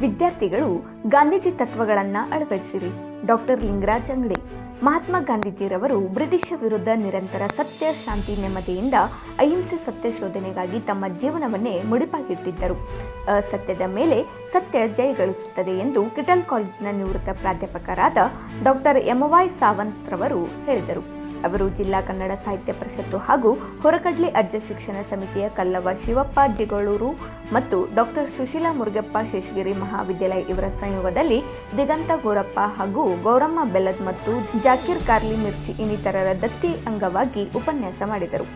ವಿದ್ಯಾರ್ಥಿಗಳು ಗಾಂಧೀಜಿ ತತ್ವಗಳನ್ನು ಅಳವಡಿಸಿರಿ. ಡಾಕ್ಟರ್ ಲಿಂಗರಾಜ್ ಅಂಗಡಿ. ಮಹಾತ್ಮ ಗಾಂಧೀಜಿರವರು ಬ್ರಿಟಿಷ್ ವಿರುದ್ಧ ನಿರಂತರ ಸತ್ಯ, ಶಾಂತಿ ನೆಮ್ಮದಿಯಿಂದ ಅಹಿಂಸೆ ಸತ್ಯ ಶೋಧನೆಗಾಗಿ ತಮ್ಮ ಜೀವನವನ್ನೇ ಮುಡಿಪಾಗಿಟ್ಟಿದ್ದರು. ಅಸತ್ಯದ ಮೇಲೆ ಸತ್ಯ ಜಯಗಳಿಸುತ್ತದೆ ಎಂದು ಕಿಟಲ್ ಕಾಲೇಜಿನ ನಿವೃತ್ತ ಪ್ರಾಧ್ಯಾಪಕರಾದ ಡಾಕ್ಟರ್ ಎಮವಾಯ್ ಸಾವಂತ್ ಸಾವಂತ್ರವರು ಹೇಳಿದರು. ಅವರು ಜಿಲ್ಲಾ ಕನ್ನಡ ಸಾಹಿತ್ಯ ಪರಿಷತ್ತು ಹಾಗೂ ಹೊರಕಡ್ಲಿ ಅರ್ಜ ಶಿಕ್ಷಣ ಸಮಿತಿಯ ಕಲ್ಲವ ಶಿವಪ್ಪ ಜಿಗಳೂರು ಮತ್ತು ಡಾಕ್ಟರ್ ಸುಶೀಲಾ ಮುರುಗಪ್ಪ ಶೇಷಗಿರಿ ಮಹಾವಿದ್ಯಾಲಯ ಇವರ ಸಂಯೋಗದಲ್ಲಿ ದಿಗಂತ ಗೋರಪ್ಪ ಹಾಗೂ ಗೌರಮ್ಮ ಬೆಲ್ಲದ್ ಮತ್ತು ಜಾಕೀರ್ ಕಾರ್ಲಿ ಮಿರ್ಚಿ ಇನ್ನಿತರರ ದತ್ತಿ ಅಂಗವಾಗಿ ಉಪನ್ಯಾಸ ಮಾಡಿದರು.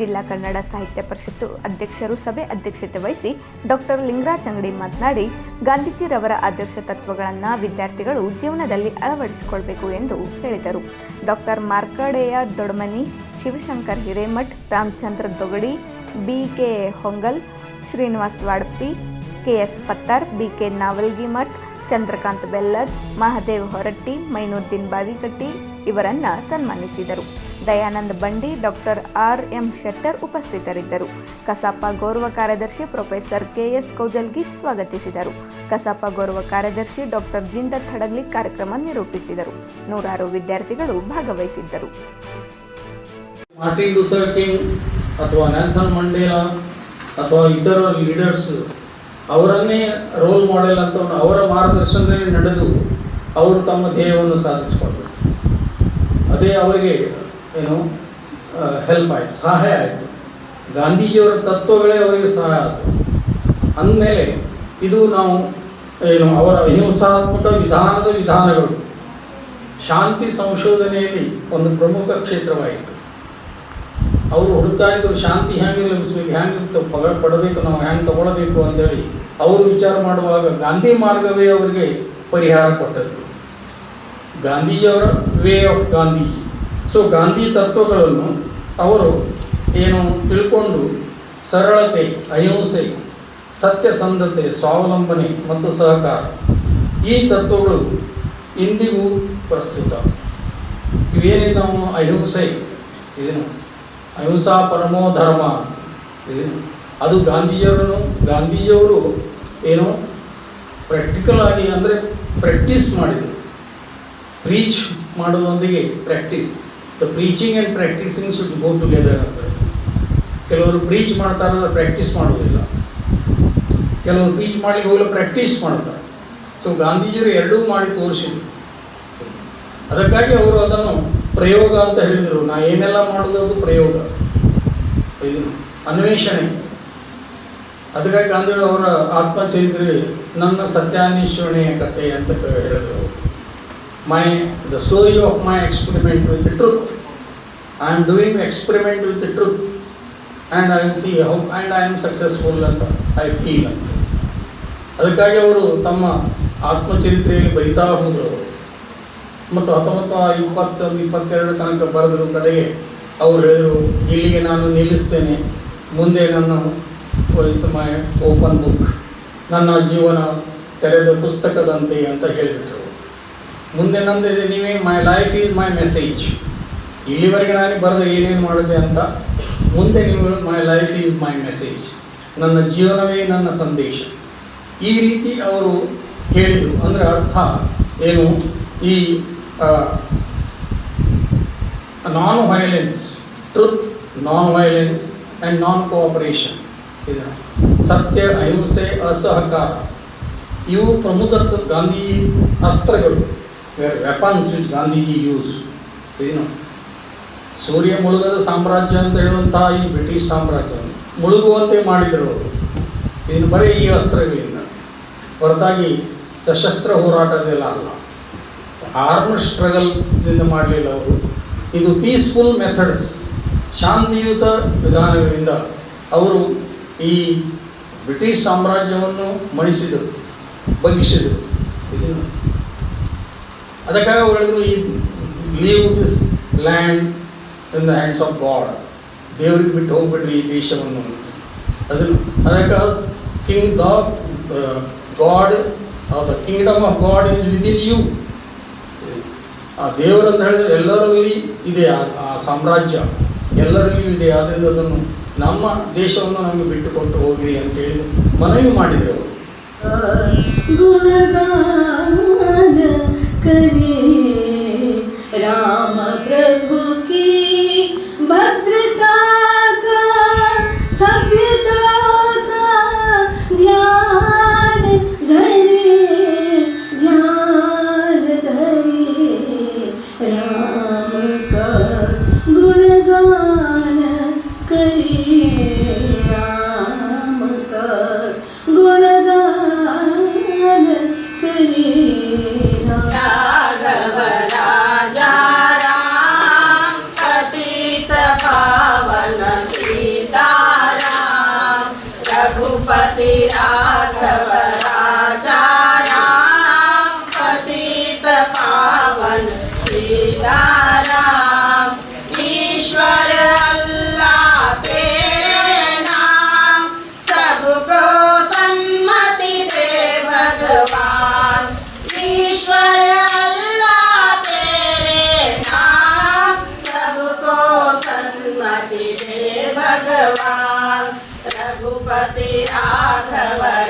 ಜಿಲ್ಲಾ ಕನ್ನಡ ಸಾಹಿತ್ಯ ಪರಿಷತ್ತು ಅಧ್ಯಕ್ಷರು ಸಭೆ ಅಧ್ಯಕ್ಷತೆ ವಹಿಸಿ ಡಾಕ್ಟರ್ ಲಿಂಗರಾಜ್ ಅಂಗಡಿ ಮಾತನಾಡಿ ಗಾಂಧೀಜಿರವರ ಆದರ್ಶ ತತ್ವಗಳನ್ನು ವಿದ್ಯಾರ್ಥಿಗಳು ಜೀವನದಲ್ಲಿ ಅಳವಡಿಸಿಕೊಳ್ಬೇಕು ಎಂದು ಹೇಳಿದರು. Doctor Markandeya Dodamani Shivashankar Hiremath, Ramachandra Dogadi, B K Hongal, Srinivas Wadapi K S Pattar, B K Navalgi Math, Chandrakant Bellad, Mahadev Horatti Mainuddin Bavigatti ಇವರನ್ನು ಸನ್ಮಾನಿಸಿದರು. ದಯಾನಂದ ಬಂಡಿ, ಡಾಕ್ಟರ್ ಆರ್ ಎಂ ಶೆಟ್ಟರ್ ಉಪಸ್ಥಿತರಿದ್ದರು. ಕಸಾಪ ಗೌರವ ಕಾರ್ಯದರ್ಶಿ ಪ್ರೊಫೆಸರ್ ಕೆ ಎಸ್ ಕೌಜಲ್ಗಿ ಸ್ವಾಗತಿಸಿದರು. ಕಸಾಪ ಗೌರವ ಕಾರ್ಯದರ್ಶಿ ಡಾಕ್ಟರ್ ಜಿಂದ ಥಡಗ್ಲಿ ಕಾರ್ಯಕ್ರಮ ನಿರೂಪಿಸಿದರು. ನೂರಾರು ವಿದ್ಯಾರ್ಥಿಗಳು ಭಾಗವಹಿಸಿದ್ದರು. ಮಾರ್ಟಿನ್ ಲೂಥರ್ ಕಿಂಗ್ ಅಥವಾ ನೆಲ್ಸನ್ ಮಂಡೇಲಾ ಅಥವಾ ಇತರ ಲೀಡರ್ಸ್ ಅವರನ್ನೇ ರೋಲ್ ಮಾಡೆಲ್ ಅಂತ ಅವರ ಮಾರ್ಗದರ್ಶನದಲ್ಲಿ ನಡೆದು ಅವರು ತಮ್ಮ ಧ್ಯೇಯವನ್ನು ಸಾಧಿಸಿಕೊಂಡರು. ಅದೇ ಅವರಿಗೆ ಏನು ಹೆಲ್ಪ್ ಆಯಿತು, ಸಹಾಯ ಆಯಿತು. ಗಾಂಧೀಜಿಯವರ ತತ್ವಗಳೇ ಅವರಿಗೆ ಸಹಾಯ ಆಯಿತು ಅಂದಮೇಲೆ ಇದು ನಾವು ಏನು, ಅವರ ಅಹಿಂಸಾತ್ಮಕ ವಿಧಾನದ ವಿಧಾನಗಳು. ಶಾಂತಿ ಸಂಶೋಧನೆಯಲ್ಲಿ ಒಂದು ಪ್ರಮುಖ ಕ್ಷೇತ್ರವಾಯಿತು. ಅವರು ಹುಡುಕ್ತಾ ಇದ್ದರು ಶಾಂತಿ ಹ್ಯಾಂಗೆ ಲಭಿಸ್ಬೇಕು? ಹೆಂಗೆ ಪಗ, ಪಡಬೇಕು ನಾವು? ಹ್ಯಾಂಗೆ ತಗೊಳ್ಬೇಕು ಅಂತೇಳಿ ಅವರು ವಿಚಾರ ಮಾಡುವಾಗ ಗಾಂಧಿ ಮಾರ್ಗವೇ ಅವರಿಗೆ ಪರಿಹಾರ ಕೊಟ್ಟದ್ದು. ಗಾಂಧೀಜಿಯವರ way of Gandhiji. So, Gandhi ತತ್ವಗಳನ್ನು ಅವರು ಏನು ತಿಳ್ಕೊಂಡು ಸರಳತೆ, ಅಹಿಂಸೆ ಸತ್ಯಸಂಧತೆ ಸ್ವಾವಲಂಬನೆ ಮತ್ತು ಸಹಕಾರ ಈ ತತ್ವಗಳು ಇಂದಿಗೂ ಪ್ರಸ್ತುತ. ಇವೇನಿದೆ ನಾವು ಅಹಿಂಸೆ? ಇದೇನು? ಅಹಿಂಸಾ ಪರಮೋ ಧರ್ಮ. ಇದೇನು? ಅದು ಗಾಂಧೀಜಿಯವರನ್ನು ಗಾಂಧೀಜಿಯವರು ಏನು ಪ್ರಾಕ್ಟಿಕಲ್ ಆಗಿ ಅಂದರೆ ಪ್ರಾಕ್ಟೀಸ್ ಮಾಡಿದರು. Preach ಮಾಡೋದೊಂದಿಗೆ practice the preaching and practising should go together ಅಂತ. ಕೆಲವರು ಪ್ರೀಚ್ ಮಾಡ್ತಾರೆ ಪ್ರಾಕ್ಟೀಸ್ ಮಾಡೋದಿಲ್ಲ ಕೆಲವರು ಪೀಚ್ ಮಾಡಿ ಹೋಗಲು ಪ್ರಾಕ್ಟೀಸ್ ಮಾಡ್ತಾರೆ. ಸೊ ಗಾಂಧೀಜಿಯವರು ಎರಡೂ ಮಾಡಿ ತೋರಿಸಿದ್ರು. ಅದಕ್ಕಾಗಿ ಅವರು ಅದನ್ನು ಪ್ರಯೋಗ ಅಂತ ಹೇಳಿದರು. ನಾ ಏನೆಲ್ಲ ಮಾಡೋದು ಅದು ಪ್ರಯೋಗ. ಇದು ಅನ್ವೇಷಣೆ. ಅದಕ್ಕಾಗಿ ಗಾಂಧಿ ಅವರ ಆತ್ಮಚರಿತ್ರೆ ನನ್ನ ಸತ್ಯಾನ್ವೇಷಣೆಯ ಕಥೆ ಅಂತ ಹೇಳಿದರು. My the story of my experiment with truth I am doing experiment with truth and I see how and I am successful ಅಂತ ಐ ಫೀಲ್ ಅಂತ. ಅದಕ್ಕಾಗಿ ಅವರು ತಮ್ಮ ಆತ್ಮಚರಿತ್ರೆಯಲ್ಲಿ ಬರಿತಾ ಹೋದರು ಮತ್ತು ಹತ್ತೊಂಬತ್ತು ಇಪ್ಪತ್ತೊಂದು ಇಪ್ಪತ್ತೆರಡು ತನಕ ಬರೆದರು ಕಡೆಗೆ ಅವರು ಹೇಳಿದರು, ಇಲ್ಲಿಗೆ ನಾನು ನಿಲ್ಲಿಸ್ತೇನೆ. ಮುಂದೆ ನನ್ನ ಮೈ ಓಪನ್ ಬುಕ್, ನನ್ನ ಜೀವನ ತೆರೆದ ಪುಸ್ತಕದಂತೆ ಅಂತ ಹೇಳಿಬಿಟ್ರು ಮುಂದೆ ನಂದಿದೆ, ನೀವೇ, my life is my message. ಇಲ್ಲಿವರೆಗೆ ನಾನು ಬರೆದು ಏನೇನು ಮಾಡಿದೆ ಅಂತ, ಮುಂದೆ ನೀವು my life is my message. ನನ್ನ ಜೀವನವೇ ನನ್ನ ಸಂದೇಶ. ಈ ರೀತಿ ಅವರು ಹೇಳಿದರು. ಅಂದರೆ ಅರ್ಥ ಏನು? ಈ non violence truth non violence and non cooperation ಇದು ಸತ್ಯ, ಅಹಿಂಸೆ, ಅಸಹಕಾರ. ಇವು ಪ್ರಮುಖ ಗಾಂಧಿ ಅಸ್ತ್ರಗಳು. ವೆಪನ್ಸ್ ವಿಚ್ ಗಾಂಧೀಜಿ ಯೂಸ್ ಏನು? ಸೂರ್ಯ ಮುಳುಗದ ಸಾಮ್ರಾಜ್ಯ ಅಂತ ಹೇಳುವಂತಹ ಈ ಬ್ರಿಟಿಷ್ ಸಾಮ್ರಾಜ್ಯ ಮುಳುಗುವಂತೆ ಮಾಡಿದರು ಅವರು. ಇದು ಬರೀ ಈ ಅಸ್ತ್ರಗಳಿಂದ ಹೊರತಾಗಿ ಸಶಸ್ತ್ರ ಹೋರಾಟದೆಲ್ಲ ಅಲ್ಲ. ಆರ್ಮ್ಡ್ ಸ್ಟ್ರಗಲ್ದಿಂದ ಮಾಡಲಿಲ್ಲ ಅವರು. ಇದು ಪೀಸ್ಫುಲ್ ಮೆಥಡ್ಸ್ ಶಾಂತಿಯುತ ವಿಧಾನಗಳಿಂದ ಅವರು ಈ ಬ್ರಿಟಿಷ್ ಸಾಮ್ರಾಜ್ಯವನ್ನು ಮಣಿಸಿದರು ಬಗ್ಗಿಸಿದರು ಅದಕ್ಕಾಗಿ ಅವರು ಈ leave this land in the hands of God ದೇವ್ರಿಗೆ ಬಿಟ್ಟು ಹೋಗ್ಬಿಡ್ರಿ ಈ ದೇಶವನ್ನು. ಅದನ್ನು ಅದಕ್ಕೆ king the God the kingdom of God is within you ಆ ದೇವರಂತ ಹೇಳಿದರೆ ಎಲ್ಲರಿಗೂ ಇದೆ ಆ ಸಾಮ್ರಾಜ್ಯ. ಎಲ್ಲರಿಗೂ ಇದೆ ಆದ್ದರಿಂದ ಅದನ್ನು ನಮ್ಮ ದೇಶವನ್ನು ನಮಗೆ ಬಿಟ್ಟುಕೊಟ್ಟು ಹೋಗಿರಿ ಅಂತೇಳಿ ಮನವಿ ಮಾಡಿದರು ಗುಣಗಾನ ಕರೆ ರಾಮ ಪ್ರಭು ಕೀ रघुपति राघव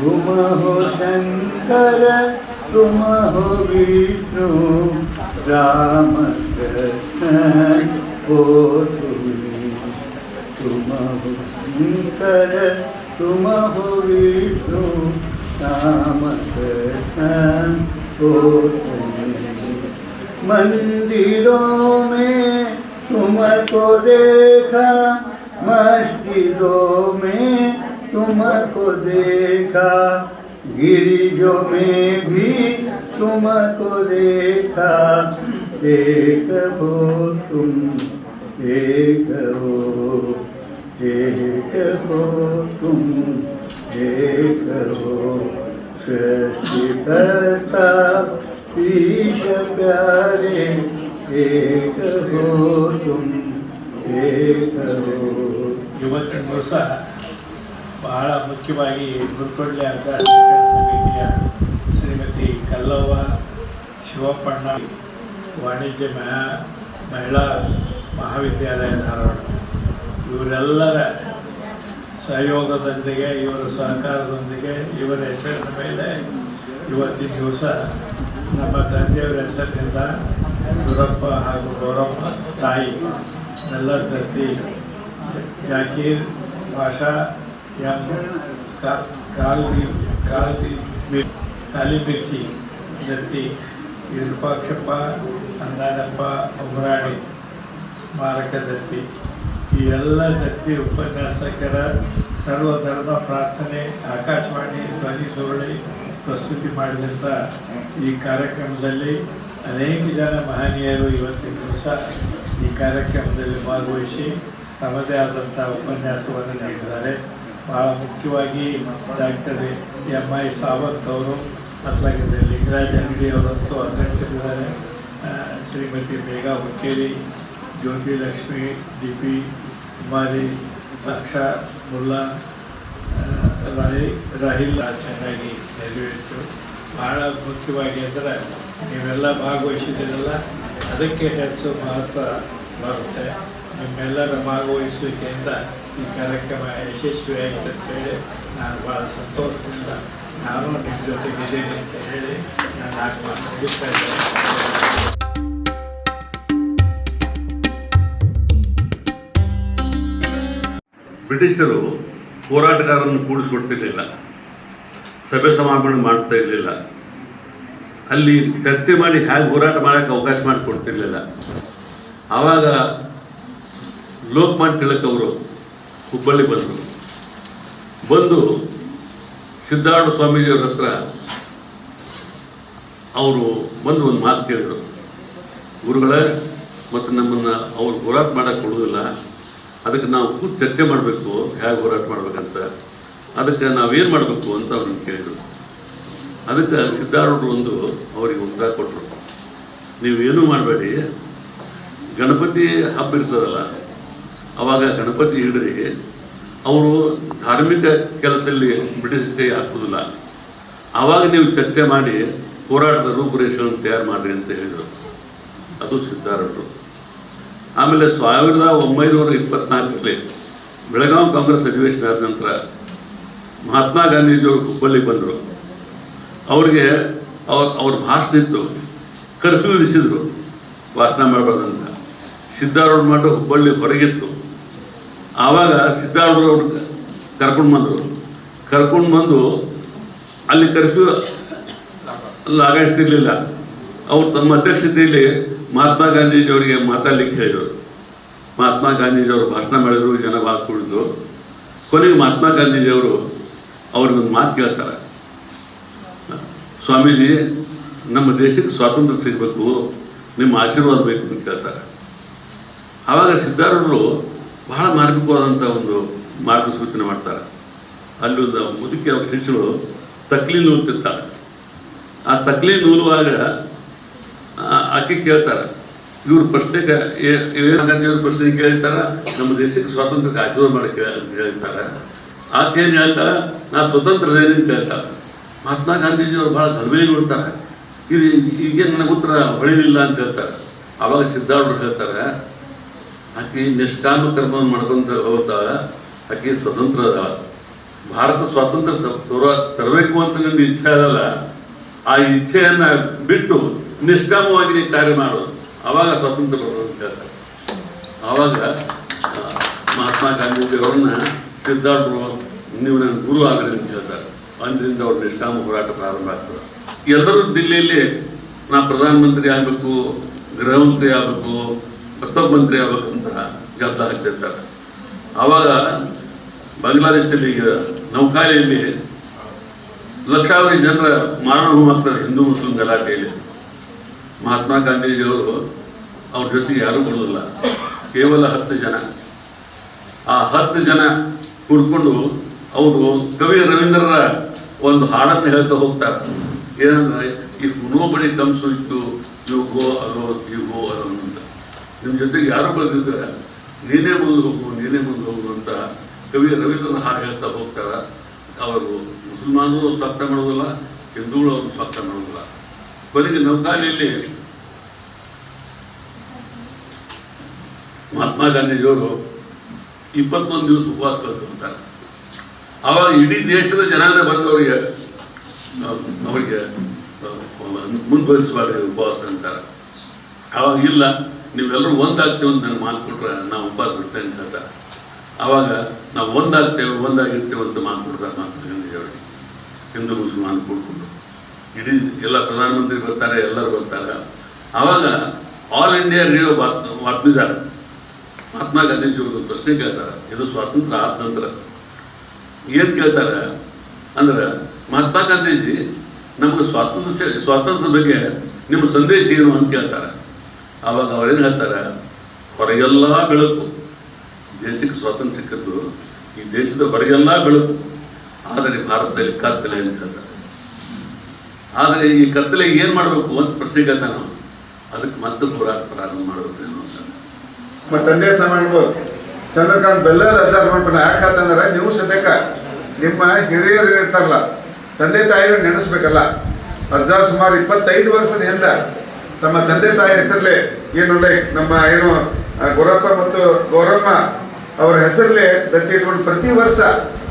तुम हो शंकर तुम हो विष्णु, राम कृष्ण हो तुम हो शंकर तुम हो विष्णु, राम कृष्ण हो मंदिरों में तुमको देखा, मस्जिदों में तुमको देखा, गिरिजो में भी तुमको देखा। एक हो तुम, एक हो एक हो तुम, एक हो। सृष्टिकर्ता, ईश प्यारे, एक हो तुम, एक हो। युवक नमस्कार ಬಹಳ ಮುಖ್ಯವಾಗಿ ಗುರುಕೊಳ್ಳೆ ಅಂತ ಸಮಿತಿಯ ಶ್ರೀಮತಿ ಕಲ್ಲವ್ವ ಶಿವಪ್ಪಣ್ಣ ವಾಣಿಜ್ಯ ಮಹಾ ಮಹಿಳಾ ಮಹಾವಿದ್ಯಾಲಯ ಧಾರವಾಡ. ಇವರೆಲ್ಲರ ಸಹಯೋಗದೊಂದಿಗೆ, ಇವರ ಸಹಕಾರದೊಂದಿಗೆ, ಇವರ ಹೆಸರಿನ ಮೇಲೆ ಇವತ್ತಿನ ದಿವಸ ನಮ್ಮ ತಂದೆಯವರ ಹೆಸರಿನಿಂದ ಗುರಪ್ಪ ಹಾಗೂ ಗೌರಪ್ಪ ತಾಯಿ ಎಲ್ಲ ಜಾಕೀರ್ ಭಾಷಾ ಎಂ ಕಾ- ಕಾಲ್ಗಿ ಕಾಲ್ಸಿ ಕಾಲಿ ವಿರೂಪಾಕ್ಷಪ್ಪ ಅಂದಾನಪ್ಪ ಉಮರಾಣಿ ಮಾರಕ ದತ್ತಿ ಈ ಎಲ್ಲ ದತ್ತಿ ಉಪನ್ಯಾಸಕರ ಸರ್ವಧರ್ಮ ಪ್ರಾರ್ಥನೆ ಆಕಾಶವಾಣಿ ಧ್ವನಿ ಸುರುಳಿ ಪ್ರಸ್ತುತಿ ಮಾಡಿದಂಥ ಈ ಕಾರ್ಯಕ್ರಮದಲ್ಲಿ ಅನೇಕ ಜನ ಮಹನೀಯರು ಇವತ್ತಿನ ದಿವಸ ಈ ಕಾರ್ಯಕ್ರಮದಲ್ಲಿ ಭಾಗವಹಿಸಿ ತಮ್ಮದೇ ಆದಂಥ ಉಪನ್ಯಾಸವನ್ನು ನೀಡಿದ್ದಾರೆ. ಭಾಳ ಮುಖ್ಯವಾಗಿ ಡಾಕ್ಟರ್ ಎಂ ಐ ಸಾವಂತ್ ಅವರು ಅಥವಾ ಲಿಂಗರಾಜ್ ಅಂಗಡಿ ಅವರಂತೂ ಅಧ್ಯಕ್ಷರಿದ್ದಾರೆ. Shrimati Megha Hukkeri Jyoti Lakshmi D P Kumari Aksha Mulla Rahi, Rahil. ಚೆನ್ನಾಗಿ ನೆರವೇರಿತು ಭಾಳ ಮುಖ್ಯವಾಗಿ ಅಂದರೆ ನೀವೆಲ್ಲ ಭಾಗವಹಿಸಿದ್ದೀರಲ್ಲ, ಅದಕ್ಕೆ ಹೆಚ್ಚು ಮಹತ್ವ ಬರುತ್ತೆ. ನಿಮ್ಮೆಲ್ಲರ ಭಾಗವಹಿಸುವಿಕೆಯಿಂದ ಈ ಕಾರ್ಯಕ್ರಮ ಅಂತ ಹೇಳಿ ನಾನು ಭಾಳ ಸಂತೋಷದಿಂದ ನಾನು ನಿಮ್ಮ ಜೊತೆಗಿದ್ದೇನೆ ಅಂತ ಹೇಳಿ ನಾನು ಮಾತು ಮುಗಿಸ್ತಾ ಇದ್ದೇನೆ ಬ್ರಿಟಿಷರು ಹೋರಾಟಗಾರರನ್ನು ಕೂಡಿಸ್ಕೊಡ್ತಿರ್ಲಿಲ್ಲ. ಸಭೆ ಸಮಾವೇಶ ಮಾಡ್ತಾ ಇರಲಿಲ್ಲ. ಅಲ್ಲಿ ಚರ್ಚೆ ಮಾಡಿ ಹೇಗೆ ಹೋರಾಟ ಮಾಡೋಕ್ಕೆ ಅವಕಾಶ ಮಾಡಿಕೊಡ್ತಿರ್ಲಿಲ್ಲ. ಆವಾಗ ಲೋಕಮಾನ್ಯ ತಿಲಕ್ ಅವರು ಹುಬ್ಬಳ್ಳಿ ಬಂದರು. ಬಂದು ಸಿದ್ಧಾರ್ಥ ಸ್ವಾಮೀಜಿಯವ್ರ ಹತ್ರ ಅವರು ಬಂದು ಒಂದು ಮಾತು ಕೇಳಿದರು. ಗುರುಗಳ, ಮತ್ತು ನಮ್ಮನ್ನು ಅವ್ರು ಹೋರಾಟ ಮಾಡೋಕ್ಕೆ ಕೊಡೋದಿಲ್ಲ ಅದಕ್ಕೆ ನಾವು ಕೂತು ಚರ್ಚೆ ಮಾಡಬೇಕು, ಹೇಗೆ ಹೋರಾಟ ಮಾಡ್ಬೇಕಂತ. ಅದಕ್ಕೆ ನಾವೇನು ಮಾಡಬೇಕು ಅಂತ ಅವ್ರನ್ನ ಕೇಳಿದರು. ಅದಕ್ಕೆ ಸಿದ್ಧಾರೂಢರು ಒಂದು ಅವರಿಗೆ ಉತ್ತರ ಕೊಟ್ಟರು ನೀವೇನೂ ಮಾಡಬೇಡಿ. ಗಣಪತಿ ಹಬ್ಬ ಇರ್ತದಲ್ಲ ಅವಾಗ ಗಣಪತಿ ಹಿಡ್ರಿ ಅವರು ಧಾರ್ಮಿಕ ಕೆಲಸದಲ್ಲಿ ಬ್ರಿಟಿಷ್ ಕೈ ಹಾಕೋದಿಲ್ಲ ಆವಾಗ ನೀವು ಚರ್ಚೆ ಮಾಡಿ ಹೋರಾಟದ ರೂಪುರೇಷೆಗಳನ್ನು ತಯಾರು ಮಾಡಿರಿ ಅಂತ ಹೇಳಿದರು. ಅದು ಸಿದ್ಧಾರೂಢರು ಆಮೇಲೆ ಸಾವಿರದ ಒಂಬೈನೂರ ಇಪ್ಪತ್ನಾಲ್ಕರಲ್ಲಿ ಬೆಳಗಾವಿ ಕಾಂಗ್ರೆಸ್ ಅಧಿವೇಶನ ಆದ ನಂತರ ಮಹಾತ್ಮ ಗಾಂಧೀಜಿಯವರು ಹುಬ್ಬಳ್ಳಿಗೆ ಬಂದರು. ಅವ್ರಿಗೆ ಅವ್ರ ಅವ್ರ ಭಾಷಣ ಇತ್ತು. ಕರ್ಫ್ಯೂ ವಿಧಿಸಿದ್ರು ಭಾಷಣ ಮಾಡಬಾರ್ದಂತ ಸಿದ್ಧಾರೂಢ ಮಠ ಹುಬ್ಬಳ್ಳಿ ಹೊರಗಿತ್ತು. ಆವಾಗ ಸಿದ್ಧಾರೂಢ ಅವ್ರು ಕರ್ಕೊಂಡು ಬಂದರು. ಕರ್ಕೊಂಡು ಬಂದು ಅಲ್ಲಿ ಕರ್ಫ್ಯೂ ಲಾಗಾಯಿಸ್ತಿರ್ಲಿಲ್ಲ ಅವ್ರು ತಮ್ಮ ಅಧ್ಯಕ್ಷತೆಯಲ್ಲಿ ಮಹಾತ್ಮ ಗಾಂಧೀಜಿಯವರಿಗೆ ಮಾತಾಡ್ಲಿಕ್ಕೆ ಹೇಳಿದರು. ಮಹಾತ್ಮ ಗಾಂಧೀಜಿಯವರು ಭಾಷಣ ಮಾಡಿದ್ರು, ಜನ ಕುಳಿತು ಕೊನೆಗೆ ಮಹಾತ್ಮ ಗಾಂಧೀಜಿಯವರು ಅವ್ರಿಗೊಂದು ಮಾತು ಕೇಳ್ತಾರೆ. ಸ್ವಾಮೀಜಿ, ನಮ್ಮ ದೇಶಕ್ಕೆ ಸ್ವಾತಂತ್ರ್ಯ ಸಿಗಬೇಕು, ನಿಮ್ಮ ಆಶೀರ್ವಾದ ಬೇಕು ಅಂತ ಕೇಳ್ತಾರೆ. ಆವಾಗ ಸಿದ್ಧಾರೂಢರು ಬಹಳ ಮಾರ್ಮಿಕವಾದಂಥ ಒಂದು ಮಾರ್ಗಸೂಚನೆ ಮಾಡ್ತಾರೆ. ಅಲ್ಲಿ ಒಂದು ಮುದುಕಿ ಶಿಷ್ಯರು ತಕ್ಲಿ ನೂಲ್ತಿರ್ತಾರೆ ಆ ತಕ್ಲಿ ನೂಲುವಾಗ ಆಕೆ ಕೇಳ್ತಾರೆ ಇವ್ರ ಪ್ರಶ್ನೆಗೆ ಇವ್ರ ಪ್ರಶ್ನೆ ಕೇಳ್ತಾರೆ? ನಮ್ಮ ದೇಶಕ್ಕೆ ಸ್ವಾತಂತ್ರ್ಯ ಆಚರಣೆ ಮಾಡಿ ಹೇಳ್ತಾರೆ ಆಕೆ ಏನು ಹೇಳ್ತಾರೆ ನಾ ಸ್ವತಂತ್ರ ಅಂತ ಹೇಳ್ತಾರೆ ಮಹಾತ್ಮ ಗಾಂಧೀಜಿಯವರು ಭಾಳ ಗರ್ಭೆ ನೋಡ್ತಾರೆ ಇದು ಈಗೇನು ನನಗೆ ಉತ್ತರ ಹೊಳಿಲಿಲ್ಲ ಅಂತ ಹೇಳ್ತಾರೆ. ಆವಾಗ ಸಿದ್ಧಾರೂಢರು ಹೇಳ್ತಾರೆ ಆಕೆ ನಿಷ್ಕಾಮ ಕರ್ಮವನ್ನು ಮಾಡ್ಕೊಂತ ಹೋಗ್ತಾಳ ಆಕೆ ಸ್ವತಂತ್ರ ಅದ ಭಾರತ ಸ್ವಾತಂತ್ರ್ಯ ಪೂರ್ವ ತೋರ- ತರಬೇಕು ಅಂತ ನಿಮ್ದು ಇಚ್ಛೆ ಅದಲ್ಲ ಆ ಇಚ್ಛೆಯನ್ನ ಬಿಟ್ಟು ನಿಷ್ಕಾಮವಾಗಿ ನೀವು ಕಾರ್ಯ ಮಾಡೋದು ಆವಾಗ ಸ್ವಾತಂತ್ರ್ಯ ಅಂತ ಹೇಳ್ತಾರೆ. ಆವಾಗ ಮಹಾತ್ಮ ಗಾಂಧೀಜಿ ಅವ್ರನ್ನ ಸಿದ್ಧಾರ್ಥರು, ನೀವು ನನ್ನ ಗುರು ಆಗ್ರಿ ಅಂತ ಹೇಳ್ತಾರೆ. ಅಂದ್ರಿಂದ ಅವ್ರ ನಿಷ್ಕಾಮ ಹೋರಾಟ ಪ್ರಾರಂಭ ಆಗ್ತದೆ. ಎಲ್ಲರೂ ದಿಲ್ಲಿಯಲ್ಲಿ ನಾ ಪ್ರಧಾನಮಂತ್ರಿ ಆಗಬೇಕು ಗೃಹ ಮಂತ್ರಿ ಆಗಬೇಕು ಮತ್ತೊಬ್ಬ ಮಂತ್ರಿ ಆಗಬೇಕು ಅಂತ ಶಬ್ದ ಹಾಕ್ತಿರ್ತಾರೆ ಆವಾಗ ಬಾಂಗ್ಲಾದೇಶದಲ್ಲಿ ಈಗ ನೌಕಾಲಿಯಲ್ಲಿ ಲಕ್ಷಾವಧಿ ಜನರ ಮಾರಣ ಮಾತ್ರ ಹಿಂದೂ ಮುಸ್ಲಿಂ ಗಲಾಟೆಯಲ್ಲಿ. ಮಹಾತ್ಮ ಗಾಂಧೀಜಿಯವರು ಅವ್ರ ಜೊತೆಗೆ ಯಾರೂ ಬರೋದಿಲ್ಲ. ಕೇವಲ ಹತ್ತು ಜನ. ಆ ಹತ್ತು ಜನ ಕುಡ್ಕೊಂಡು ಅವರು ಕವಿ ರವೀಂದ್ರರ ಒಂದು ಹಾಡನ್ನು ಹೇಳ್ತಾ ಹೋಗ್ತಾರೆ. ಏನಂದ್ರೆ, ಈ ನೋ ಬಡಿ ಇತ್ತು you go alone you go alone ನಿಮ್ಮ ಜೊತೆಗೆ ಯಾರು ಬರೆದಿದ್ರೆ ನೀನೇ ಮುಂದೆ ಹೋಗು, ನೀನೇ ಮುಂದೆ ಹೋಗು ಅಂತ ಕವಿ ರವೀಂದ್ರನ ಹಾಡು ಹೇಳ್ತಾ ಹೋಗ್ತಾರೆ. ಅವರು ಮುಸಲ್ಮಾನರು ಸ್ವಾರ್ಥ ಮಾಡೋದಿಲ್ಲ, ಹಿಂದೂಗಳು ಅವರು ಸ್ವಾರ್ಥ ಮಾಡೋದಿಲ್ಲ. ಕೊನೆಗೆ ನೌಕಾಲಿಯಲ್ಲಿ ಮಹಾತ್ಮ ಗಾಂಧೀಜಿಯವರು ಇಪ್ಪತ್ತೊಂದು ದಿವಸ ಉಪವಾಸ ಕಳ್ಕೊಂತಾರೆ ಆವಾಗ ಇಡೀ ದೇಶದ ಜನಾಂಗ ಬಂದವರಿಗೆ, ಅವರಿಗೆ ಮುಂದುವರಿಸಬಾರ್ದು ಉಪವಾಸ ಅಂತಾರೆ ಆವಾಗ ಇಲ್ಲ. ನೀವೆಲ್ಲರೂ ಒಂದಾಗ್ತೇವೆ ಅಂತ ನನಗೆ ಮಾತು ಕೊಟ್ರೆ ನಾವು ಉಪವಾಸ ಬಿಡ್ತೇನೆ ಅಂತ ಆವಾಗ ನಾವು ಒಂದಾಗ್ತೇವೆ, ಒಂದಾಗಿರ್ತೇವೆ ಅಂತ ಮಾತು ಕೊಡ್ತಾರೆ ಹೇಳಿ ಹಿಂದೂ ಮುಸಲ್ಮಾನ್ ಕೂಡ್ಕೊಂಡು. ಇಡೀ ಎಲ್ಲ ಪ್ರಧಾನಮಂತ್ರಿ ಬರ್ತಾರೆ, ಎಲ್ಲರೂ ಬರ್ತಾರೆ. ಆವಾಗ ಆಲ್ ಇಂಡಿಯಾ ರೇಡಿಯೋ ಬಾತ್ ಬಾತ್ಮೀದಾರ ಮಹಾತ್ಮ ಗಾಂಧೀಜಿ ಒಂದು ಪ್ರಶ್ನೆ ಕೇಳ್ತಾರೆ. ಇದು ಸ್ವಾತಂತ್ರ್ಯ ಆದ ನಂತರ. ಏನು ಕೇಳ್ತಾರೆ? ಅಂದ್ರೆ ಮಹಾತ್ಮ ಗಾಂಧೀಜಿ ನಮಗೆ ಸ್ವಾತಂತ್ರ್ಯ, ಸ್ವಾತಂತ್ರ್ಯದ ಬಗ್ಗೆ ನಿಮ್ಮ ಸಂದೇಶ ಏನು ಅಂತ ಕೇಳ್ತಾರೆ. ಆವಾಗ ಅವ್ರೇನು ಹೇಳ್ತಾರೆ? ಹೊರಗೆಲ್ಲ ಬೆಳಕು. ದೇಶಕ್ಕೆ ಸ್ವಾತಂತ್ರ್ಯ ಸಿಕ್ಕದ್ದು ಈ ದೇಶದ ಹೊರಗೆಲ್ಲ ಬೆಳಕು. ಆದರೆ ಭಾರತದಲ್ಲಿ ಕತ್ತಲೆ ಅಂತ ಹೇಳ್ತಾರೆ. ಆದರೆ ಈ ಕತ್ತಲೆಗೆ ಏನು ಮಾಡಬೇಕು ಅಂತ ಪ್ರಶ್ನೆ ನಾವು. ಅದಕ್ಕೆ ಮತ್ತೆ ಹೋರಾಟ ಪ್ರಾರಂಭ ಮಾಡಬೇಕು ಏನು ಅಂತ ನಮ್ಮ ತಂದೆ ಸಮಾನಗಳು ಚಂದ್ರಕಾಂತ್ ಬೆಲ್ಲದ ಅಜ್ಜಾರ ಮಾಡ್ಕೊಂಡು ಯಾಕೆ ಅಂತಂದ್ರೆ ನೀವು ಸದ್ಯಕ್ಕ ನಿಮ್ಮ ಹಿರಿಯರು ಇರ್ತಾರಲ್ಲ ತಂದೆ ತಾಯಿಗಳು ನೆನೆಸ್ಬೇಕಲ್ಲ. ಅಜ್ಜಾರ್ ಸುಮಾರು ಇಪ್ಪತ್ತೈದು ವರ್ಷದ ಹಿಂದೆ ತಮ್ಮ ತಂದೆ ತಾಯಿ ಹೆಸರಲ್ಲೇ ಏನು ನಮ್ಮ ಏನು ಗೌರಪ್ಪ ಮತ್ತು ಗೌರಮ್ಮ ಅವರ ಹೆಸರಲ್ಲೇ ದತ್ತಿ ಇಟ್ಕೊಂಡು ಪ್ರತಿ ವರ್ಷ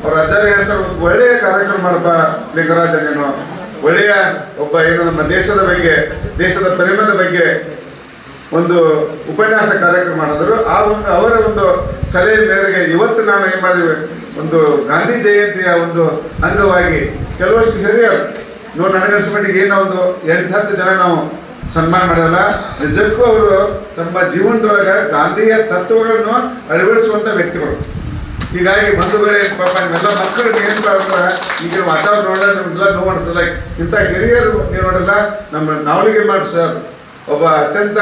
ಅವ್ರ ಅಜ್ಜಾರ ಹೇಳ್ತಾರೆ, ಒಂದು ಒಳ್ಳೆಯ ಕಾರ್ಯಕ್ರಮ ಮಾಡಪ್ಪ ಲಿಂಗರಾಜ ನೀನು. ಒಳ್ಳೆಯ ಒಬ್ಬ ಏನು ನಮ್ಮ ದೇಶದ ಬಗ್ಗೆ, ದೇಶದ ಪ್ರೇಮದ ಬಗ್ಗೆ ಒಂದು ಉಪನ್ಯಾಸ ಕಾರ್ಯಕ್ರಮ ಮಾಡಿದ್ರು. ಆ ಒಂದು, ಅವರ ಒಂದು ಸಲಹೆ ಮೇರೆಗೆ ಇವತ್ತು ನಾನು ಏನು ಮಾಡಿದ್ವಿ, ಒಂದು ಗಾಂಧಿ ಜಯಂತಿಯ ಒಂದು ಅಂಗವಾಗಿ ಕೆಲವಷ್ಟು ಹಿರಿಯರು, ನೋಡಿ ನನಗನ್ಸ ಏನೋ ಒಂದು ಎಂಟು ಹತ್ತು ಜನ ನಾವು ಸನ್ಮಾನ ಮಾಡಲ್ಲ ನಿಜಕ್ಕೂ ಅವರು ತಮ್ಮ ಜೀವನದೊಳಗೆ ಗಾಂಧಿಯ ತತ್ವಗಳನ್ನು ಅಳವಡಿಸುವಂತ ವ್ಯಕ್ತಿಗಳು. ಹೀಗಾಗಿ ಬಂಧುಗಳೇ, ಪಾಪ ನಿಮ್ಮೆಲ್ಲ ಮಕ್ಕಳು ಏನು ಅಂದ್ರೆ ಈಗ ವಾತಾವರಣ ನಿಮ್ಗೆಲ್ಲ ನೋವು ಅನಿಸಲ್ಲ ಇಂಥ ಹಿರಿಯರು ನೀವು ನೋಡಲ್ಲ, ನಮ್ಮ ನಾವಳಿಗೆ ಮಾಡಿ ಸರ್. ಒಬ್ಬ ಅತ್ಯಂತ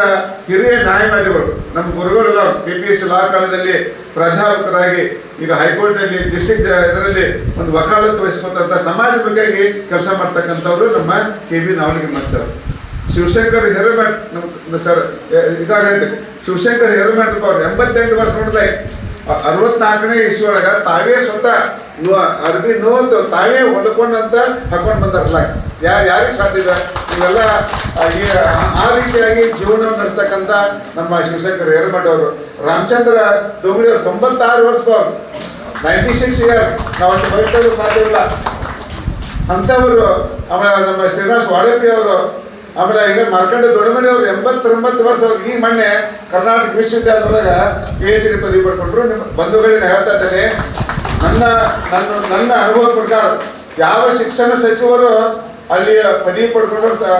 ಹಿರಿಯ ನ್ಯಾಯವಾದಿಗಳು. ನಮ್ಮ ಗುರುಗಳೆಲ್ಲ ಬಿ ಪಿ ಎಸ್ ಲಾ ಕಾಲದಲ್ಲಿ ಪ್ರಾಧ್ಯಾಪಕರಾಗಿ, ಈಗ ಹೈಕೋರ್ಟಲ್ಲಿ ಡಿಸ್ಟಿಕ್ ಇದರಲ್ಲಿ ಒಂದು ವಕಾಲತ್ತು ವಹಿಸ್ಕೊಂತ ಸಮಾಜ ಬಗ್ಗೆ ಕೆಲಸ ಮಾಡ್ತಕ್ಕಂಥವ್ರು ನಮ್ಮ ಕೆ ಬಿ ನಾವಣಿಗೆ ಮಾಡ್ತಾರೆ ಶಿವಶಂಕರ್ ಹೆರಮೆಟ್ ನಮ್ಮ ಸರ್ ಈಗಾಗ ಹೇಳಿದೆ ಶಿವಶಂಕರ್ ಹೆರಮೆಟ್ ಅವ್ರು ಎಂಬತ್ತೆಂಟು ವರ್ಷ ನೋಡಿದ್ರೆ ಅರವತ್ನಾಲ್ಕನೇ ಒಳಗ ತಾವೇ ಸ್ವತಃ ನೋ ಅರ್ಬಿ ನೋಂದು ತಾವೇ ಹೊಲ್ಕೊಂಡಂತ ಹಾಕೊಂಡು ಬಂದಾರಲ್ಲ. ಯಾರು ಯಾರಿಗೆ ಸಾಧ್ಯ ಇದೆ? ಇವೆಲ್ಲ ಆ, ರೀತಿಯಾಗಿ ಜೀವನ ನಡೆಸ್ತಕ್ಕಂಥ ನಮ್ಮ ಶಿವಶಂಕರ್ ಹೆರಮಟ್ ಅವರು. ರಾಮಚಂದ್ರ ದೊಂಗಡಿ ಅವರು ತೊಂಬತ್ತಾರು ವರ್ಷದವ್ರು ನೈಂಟಿ ಸಿಕ್ಸ್ ಇಯರ್ಸ್. ನಾವು ಅಷ್ಟು ಬದುಕೋದು ಸಾಧ್ಯವಿಲ್ಲ. ಅಂಥವರು ಆಮೇಲೆ ನಮ್ಮ ಶ್ರೀನಿವಾಸ್ ವಾಡಪ್ಪಿ ಅವರು ಆಮೇಲೆ ಈಗ ಮಾರ್ಕಂಡ ದೊಡ್ಡಮನೆಯವರು ಎಂಬತ್ತೊಂಬತ್ತು ವರ್ಷ ಈ ಮೊನ್ನೆ ಕರ್ನಾಟಕ ವಿಶ್ವವಿದ್ಯಾಲಯದೊಳಗ ಪಿ ಎಚ್ ಡಿ ಪದವಿ ಪಡ್ಕೊಂಡ್ರು. ನಿಮ್ಮ ಬಂಧುಗಳಿಗೆ ಹೇಳ್ತಾ ಇದ್ದೇನೆ ನನ್ನ ನನ್ನ ನನ್ನ ಅನುಭವದ ಪ್ರಕಾರ ಯಾವ ಶಿಕ್ಷಣ ಸಚಿವರು ಅಲ್ಲಿ ಪದವಿ ಪಡ್ಕೊಂಡ್ರು ಸಹ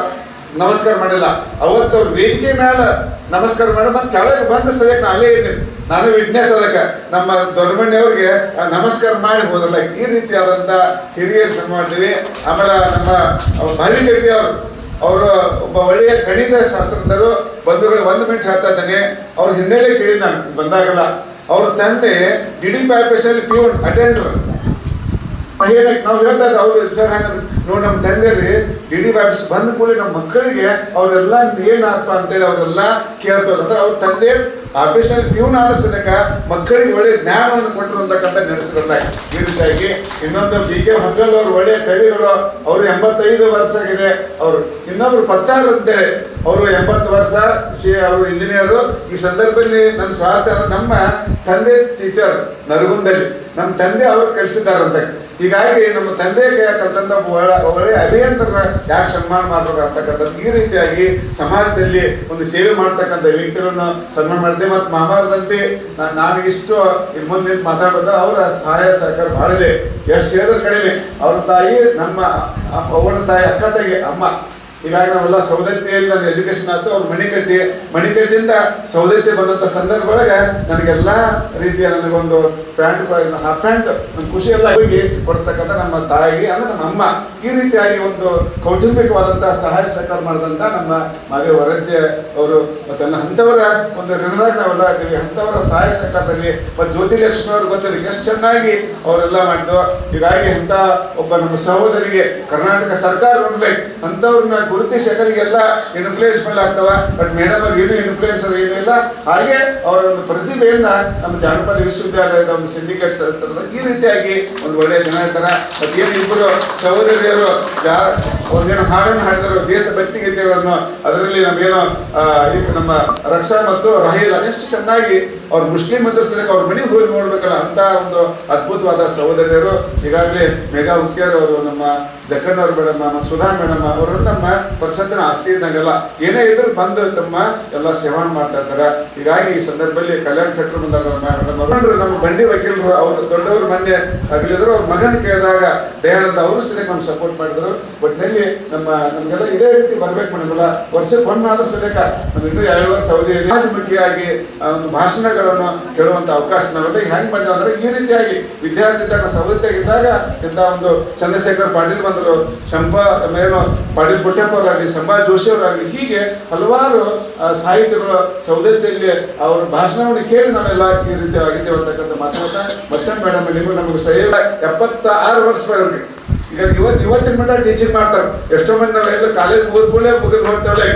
ನಮಸ್ಕಾರ ಮಾಡಿಲ್ಲ. ಅವತ್ತು ವೇದಿಕೆ ಮೇಲೆ ನಮಸ್ಕಾರ ಮಾಡಿ ಮತ್ತೆ ಕೆಳಗೆ ಬಂದು ಸದ್ಯಕ್ಕೆ ನಾನು ಅಲ್ಲೇ ಇದ್ದೀನಿ. ನಾನು ವಿಟ್ನೆಸ್ ಅದಕ್ಕೆ ನಮ್ಮ ದೊಡ್ಡಮಣ್ಣಿ ಅವ್ರಿಗೆ ಆ, ನಮಸ್ಕಾರ ಮಾಡಿ ಹೋದ್ರಲ್ಲ ಈ ರೀತಿಯಾದಂಥ ಹಿರಿಯರು ಶ್ರಮ ಮಾಡ್ತೀವಿ ಆಮೇಲೆ ನಮ್ಮ ಭಾವಿ ಗಡ್ಡಿ ಅವರು ಅವರು ಒಬ್ಬ ಒಳ್ಳೆಯ ಗಣಿತ ಶಾಸ್ತ್ರಜ್ಞರು ಬಂಧುಗಳು ಒಂದು ಮಿನಿಟ್ ಹೇಳ್ತಾ ಇದ್ದಾನೆ. ಅವ್ರ ಹಿನ್ನೆಲೆ ಕೇಳಿ ನಾನು ಬಂದಾಗಲ್ಲ. ಅವ್ರ ತಂದೆ D D P peon attender ಏನಕ್ಕೆ ನಾವು ಹೇಳ್ತಾ ಇದ್ದ ಅವರು ಸರ್ ಹಾಗಂದ್ರೆ ನೋಡಿ ನಮ್ಮ ತಂದೆರಿ ಡಿ ಡಿ ಆಫೀಸ್ ಬಂದ ಕೂಡಲೇ ನಮ್ಮ ಮಕ್ಕಳಿಗೆ ಅವರೆಲ್ಲ ಏನಾಗ್ತಾ ಅಂತೇಳಿ ಅವರೆಲ್ಲ ಕೇಳ್ತಾರೆ ಅಂದ್ರೆ ಅವ್ರ ತಂದೆ ಆಫೀಸಲ್ಲಿ ಪ್ಯೂನ್ ಆದ ಮಕ್ಕಳಿಗೆ ಒಳ್ಳೆ ಜ್ಞಾನವನ್ನು ಕೊಟ್ಟರು ಅಂತಕ್ಕಂಥ ನಡೆಸಿದ್ರಲ್ಲ. ಈ ರೀತಿಯಾಗಿ ಇನ್ನೊಂದು ಬಿ ಕೆ ಹಂಗಲ್ ಅವರು ಒಳ್ಳೆ ಕವಿಗಳು, ಅವರು ಎಂಬತ್ತೈದು ವರ್ಷ ಆಗಿದೆ. ಅವರು ಇನ್ನೊಬ್ರು ಪತ್ತಾರು ಅಂತೇಳಿ ಅವರು ಎಂಬತ್ತು ವರ್ಷ ಸಿ, ಅವರು ಇಂಜಿನಿಯರು ಈ ಸಂದರ್ಭದಲ್ಲಿ ನನ್ನ ಸ್ವಾರ್ಥ, ನಮ್ಮ ತಂದೆ ಟೀಚರ್ ನರಗುಂದಲ್ಲಿ, ನಮ್ಮ ತಂದೆ ಅವರು ಕಲಿಸಿದ್ದಾರಂತೆ ಹೀಗಾಗಿ ನಮ್ಮ ತಂದೆ ಕಲ್ತಂತ ಒಳ್ಳೆ ಅಭಿಯಂತರ ಯಾಕೆ ಸನ್ಮಾನ ಮಾಡ್ಬೇಕು ಅಂತಕ್ಕಂಥದ್ದು ಈ ರೀತಿಯಾಗಿ ಸಮಾಜದಲ್ಲಿ ಒಂದು ಸೇವೆ ಮಾಡ್ತಕ್ಕಂಥ ವ್ಯಕ್ತಿಗಳನ್ನು ಸನ್ಮಾನ ಮಾಡಿದೆ ಮತ್ತು ಮಾಮಾರದಂತೆ ನಾ- ನಾನು ಇಷ್ಟು ಇನ್ನು ಮುಂದೆ ಮಾತಾಡೋದು ಅವರ ಸಹಾಯ ಸಹಕಾರ ಬಹಳ ಇದೆ. ಎಷ್ಟು ಹೇಳಿದ್ರೆ ಕಡಿಮೆ. ಅವ್ರ ತಾಯಿ ನಮ್ಮ ಅ- ಅವನ ತಾಯಿ ಅಕ್ಕ ತಾಯಿ, ಅಮ್ಮ. ಹೀಗಾಗಿ ನಾವೆಲ್ಲ ಸೌದತ್ತಿಯಲ್ಲಿ ನನ್ನ ಎಜುಕೇಶನ್ ಆಯ್ತು ಅವ್ರು ಮಣಿಕಟ್ಟಿ ಮಣಿಕಟ್ಟಿಂದ ಸೌದತ್ತಿ ಬಂದಂಥ ಸಂದರ್ಭ ಒಳಗೆ ನನಗೆಲ್ಲ ರೀತಿಯ ನನಗೊಂದು ಪ್ಯಾಂಟ್ ಹಾಫ್ ಪ್ಯಾಂಟ್ ನನ್ನ ಖುಷಿ ಎಲ್ಲ ಹೋಗಿ ಕೊಡ್ತಕ್ಕಂಥ ನಮ್ಮ ತಾಯಿ, ಅಂದ್ರೆ ನಮ್ಮ ಅಮ್ಮ, ಈ ರೀತಿಯಾಗಿ ಒಂದು ಕೌಟುಂಬಿಕವಾದಂಥ ಸಹಾಯ ಸಹಕಾರ ಮಾಡಿದಂಥ ನಮ್ಮ ಮಾದೇವ ವರದ್ಯ ಅವರು, ಮತ್ತೆ ಅಂಥವರ ಒಂದು ಋಣದಾಗ ನಾವೆಲ್ಲ ಇದ್ದೀವಿ. ಅಂಥವರ ಸಹಾಯ ಸಹಕಾರದಲ್ಲಿ ಮತ್ತು ಜ್ಯೋತಿ ಅವ್ರು ಗೊತ್ತಿದೆ ಎಷ್ಟು ಚೆನ್ನಾಗಿ ಅವರೆಲ್ಲ ಮಾಡಿದ್ರು. ಹೀಗಾಗಿ ಅಂತ ಒಬ್ಬ ನಮ್ಮ ಸಹೋದರಿಗೆ ಕರ್ನಾಟಕ ಸರ್ಕಾರ ಅಂಥವ್ರನ್ನ ಗುರುತಿಸಿ ಯಾಕಂದ್ರೆ ಇನ್ಫ್ಲೂಯೆನ್ಸ್ ಮೇಲೆ ಆಗ್ತವ ಬಟ್ ಮೇಡಮ್ ಅವ್ರಿಗೆ ಏನು ಇನ್ಫ್ಲೂಯೆನ್ಸರ್ ಏನಿಲ್ಲ ಹಾಗೆ ಅವರ ಒಂದು ಪ್ರತಿಭೆಯನ್ನ ನಮ್ಮ ಜಾನಪದ ವಿಶ್ವವಿದ್ಯಾಲಯದ ಒಂದು ಸಿಂಡಿಕೇಟ್ ಸದಸ್ಯರು ಈ ರೀತಿಯಾಗಿ ಒಂದು ಒಳ್ಳೆಯ ಜನ ಇರ್ತಾರ ಮತ್ತೆ ಏನು ಇಬ್ಬರು ಸಹೋದರಿಯರು ಜಾ, ಒಂದೇನು ಹಾಡನ್ನು ಹಾಡಿದರು, ದೇಶ ಭಕ್ತಿ ಗೀತೆಗಳನ್ನು, ಅದರಲ್ಲಿ ನಮಗೇನು ನಮ್ಮ ರಕ್ಷಾ ಮತ್ತು ರಹೀಲ ಎಷ್ಟು ಚೆನ್ನಾಗಿ ಅವ್ರು ಮುಸ್ಲಿಂ ಮದರ್ಸದಕ್ಕೆ ಅವ್ರ ಮನೆಗೆ ಹೋಗಿ ನೋಡ್ಬೇಕಲ್ಲ ಅಂತ ಒಂದು ಅದ್ಭುತವಾದ ಸಹೋದರಿಯರು, ಈಗಾಗಲೇ ಮೇಘಾ ಹುಕ್ಕಿಯರ್ ಅವರು ನಮ್ಮ ಜಕ್ಕಣ್ಣವ್ರ ಮೇಡಮ್ಮ ಮತ್ತು ಸುಧಾ ಮೇಡಮ್ಮ ಅವರು ನಮ್ಮ ಪರಿಷತ್ತಿನ ಆಸ್ತಿ ಇದ್ದಂಗೆಲ್ಲ ಏನೇ ಇದ್ರೂ ಬಂದು ತಮ್ಮ ಎಲ್ಲ ಸೇವನೆ ಮಾಡ್ತಾ ಇದ್ದಾರೆ. ಹೀಗಾಗಿ ಈ ಸಂದರ್ಭದಲ್ಲಿ ಕಲ್ಯಾಣ ಸೆಕ್ಟರ್ ಬಂದಾಗ ನಮ್ಮ ಬಂಡಿ ವಕೀಲರು, ಅವರು ದೊಡ್ಡವರು ಮೊನ್ನೆ ಆಗಲಿದ್ರು ಅವ್ರ ಮಗನ ಕೇಳಿದಾಗ ದಯಾನಂದ ಅವರು ಸದ್ಯಕ್ಕೆ ನಮ್ಗೆ ಸಪೋರ್ಟ್ ಮಾಡಿದ್ರು. ಒಟ್ಟಿನಲ್ಲಿ ನಮ್ಮ, ನಮಗೆಲ್ಲ ಇದೇ ರೀತಿ ಬರ್ಬೇಕು ಮೇಡಮ್ ವರ್ಷಕ್ಕೆ ಒಮ್ಮಾದ್ರೂ ಸದ್ಯಕ್ಕೆ ನಮ್ಮ ಇನ್ನೂ ಎರಡು ವರ್ಷ ರಾಜಮುಖಿಯಾಗಿ ಒಂದು ಆ ಭಾಷಣಗಳನ್ನು ಕೇಳುವಂತ ಅವಕಾಶ ನಮಗೆ ಹೆಂಗ್ ಬಂದ ಅಂದ್ರೆ ಈ ರೀತಿಯಾಗಿ ವಿದ್ಯಾರ್ಥಿ ಇದ್ದಾಗ ಸವಲತ್ತಾಗಿದ್ದಾಗ ಇಂಥ ಒಂದು ಚಂದ್ರಶೇಖರ್ ಪಾಟೀಲ್ ಬಂದರು, ಶಂಭಾ ಏನು ಪಾಟೀಲ್ ಪುಟ್ಟಪ್ಪ ಅವರಾಗಲಿ ಶಂಭಾ ಜೋಶಿ ಅವರಾಗಲಿ ಹೀಗೆ ಹಲವಾರು ಸಾಹಿತ್ಯಗಳು ಸೌದತ್ತಿಯಲ್ಲಿ ಅವ್ರ ಭಾಷಣವನ್ನು ಕೇಳಿ ನಾವೆಲ್ಲ ಈ ರೀತಿ ಆಗಿದ್ದೇವೆ ಅಂತಕ್ಕಂಥ ಮಾತಾಡ್ತಾ ಮತ್ತೆ ಮೇಡಮ್, ನಿಮಗೆ ನಮಗೆ ಸಹ ಎಪ್ಪತ್ತ ಆರು ವರ್ಷ ಈಗ ಇವತ್ತು ಇವತ್ತಿನ ಮಟ್ಟ ಟೀಚಿಂಗ್ ಮಾಡ್ತಾರೆ. ಎಷ್ಟೋ ಮಂದಿ ನಾವೆಲ್ಲ ಕಾಲೇಜ್ ಕೂಡಲೇ ಮುಗಿದು ಹೋಗ್ತೇವೆ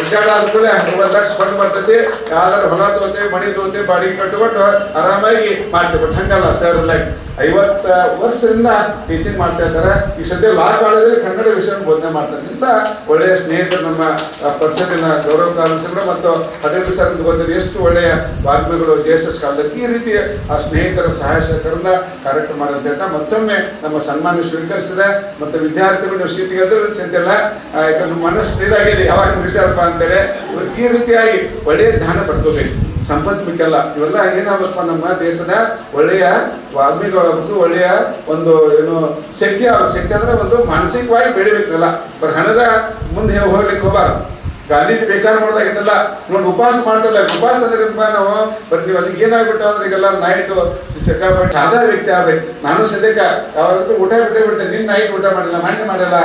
ರಿಟೈರ್ಡ್ ಆದ್ಕೊಳ್ಳೆ ಮೂವತ್ತು ಲಕ್ಷ ಫಂಡ್ ಬರ್ತೈತಿ. ಯಾವ್ದಾರು ಹೊಲ ತಗೋತೇವೆ ಮಣಿ ತಗೋತೇವೆ ಬಾಡಿಗೆ ಕಟ್ಕೊಂಡು ಆರಾಮಾಗಿ ಮಾಡ್ತೇವೆ. ಬಟ್ ಹಂಗಲ್ಲ ಸರ್ ಲೈಕ್ ಐವತ್ತ ವರ್ಷದಿಂದ ಟೀಚಿಂಗ್ ಮಾಡ್ತಾ ಇದ್ದಾರೆ. ಈ ಸದ್ಯ ಲಾ ಕಾಲೇಜಲ್ಲಿ ಕನ್ನಡ ವಿಷಯ ಬೋಧನೆ ಮಾಡ್ತಾರೆ. ಒಳ್ಳೆಯ ಸ್ನೇಹಿತರು ನಮ್ಮ ಪರಿಷತ್ತಿನ ಗೌರವ ಮತ್ತು ಹದಿನೈದು ಸರ್ ಬಂದಿದ್ದು ಎಷ್ಟು ಒಳ್ಳೆಯ ವಾಗ್ಮಿಗಳು ಜೆ ಎಸ್ ಎಸ್ ಕಾಲದಲ್ಲಿ ಈ ರೀತಿ ಆ, ಸ್ನೇಹಿತರ ಸಹಾಯ ಸಹಕಾರದಿಂದ ಕಾರ್ಯಕ್ರಮ ಅಂತ ಮತ್ತೊಮ್ಮೆ ನಮ್ಮ ಸನ್ಮಾನ ಸ್ವೀಕರಿಸಿದೆ. ಮತ್ತು ವಿದ್ಯಾರ್ಥಿಗಳು ನೀವು ಸೀಟಿಗೆ ಅಂದ್ರೆ ಚಿಂತೆ ಯಾಕಂದ್ರೆ ಮನಸ್ಸು ಇದಾಗಿದೆ. ಯಾವಾಗ ಮುಗಿಸ್ತಾರಪ್ಪ ಅಂತೇಳಿ. ಈ ರೀತಿಯಾಗಿ ಒಳ್ಳೆಯ ಜ್ಞಾನ ಪಡ್ಕೋಬೇಕು. ಸಂಪತ್ ಮಿಕ್ಕಲ್ಲ. ಇವೆಲ್ಲ ಏನಾಗಬೇಕು ನಮ್ಮ ದೇಶದ ಒಳ್ಳೆಯ ವಾಗ್ಮಿಗಳಾಗಬೇಕು ಒಳ್ಳೆಯ ಒಂದು ಏನು ಶಕ್ತಿ ಆಗ್ಬೇಕು ಶಕ್ತಿ ಅಂದ್ರೆ ಒಂದು ಮಾನಸಿಕವಾಗಿ ಬೆಳಿಬೇಕಲ್ಲ ಬರ ಹಣದ ಮುಂದೆ ಹೋಗ್ಲಿಕ್ಕೆ ಹೋಗಬಾರ್ದು. ಗಾಂಧೀಜಿ ಬೇಕಾದ್ರೆ ಮಾಡೋದಾಗಿತ್ತಲ್ಲ. ನೋಡಿ ಉಪವಾಸ ಮಾಡ್ತಲ್ಲ ಉಪವಾಸ ಅಂದ್ರೆ ನಾವು ಬರ್ತೀವಿ ಅಲ್ಲಿ ಏನಾಗ್ಬಿಟ್ಟು ಅಂದ್ರೆ ಈಗೆಲ್ಲ ನೈಟ್ ಸಿಕ್ಕಾಪಟ್ಟೆ ಸಾದಾ ವ್ಯಕ್ತಿ ಆಗ್ಬೇಕು. ನಾನು ಸದ್ಯಕ್ಕೆ ಯಾವಾಗಲೂ ಊಟ ಬಿಟ್ಟೆ ಬಿಡ್ತೇನೆ. ನಿನ್ನ ನೈಟ್ ಊಟ ಮಾಡಿಲ್ಲ ಮಣ್ಣು ಮಾಡಿಲ್ಲ.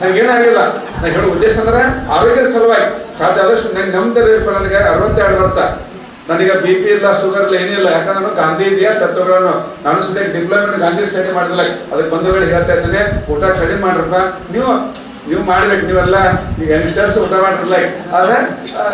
ನನಗೇನಾಗಿಲ್ಲ ನಾನು ಹೇಳೋ ಉದ್ದೇಶ ಅಂದ್ರೆ ಆರೋಗ್ಯದ ಸಲುವಾಗಿ. ಸಾಧ್ಯ ಆದಷ್ಟು ನನಗೆ ನಮ್ದು ನನಗೆ ಅರವತ್ತೆರಡು ವರ್ಷ. ನನಗೆ ಬಿ ಪಿ ಇಲ್ಲ ಶುಗರ್ ಇಲ್ಲ ಏನಿಲ್ಲ. ಯಾಕಂದ್ರೆ ಗಾಂಧೀಜಿಯ ತತ್ವಗಳನ್ನು, ನಾನು ಸದ್ಯ ಡಿಪ್ಲೊಮೆಂಟ್ ಗಾಂಧಿ ಸ್ಟಡಿ ಮಾಡಿದಿಲ್ಲ ಅದಕ್ಕೆ ಬಂಧುಗಳು ಹೇಳ್ತಾ ಇದ್ದೇನೆ, ಊಟ ಕಡಿಮೆ ಮಾಡ್ರಪ್ಪ. ನೀವು ನೀವು ಮಾಡ್ಬೇಕು, ನೀವೆಲ್ಲ ಈಗ ಯಂಗ್ಸ್ಟರ್ಸ್ ಊಟ ಮಾಡ್ತಿಲ್ಲ ಆದ್ರೆ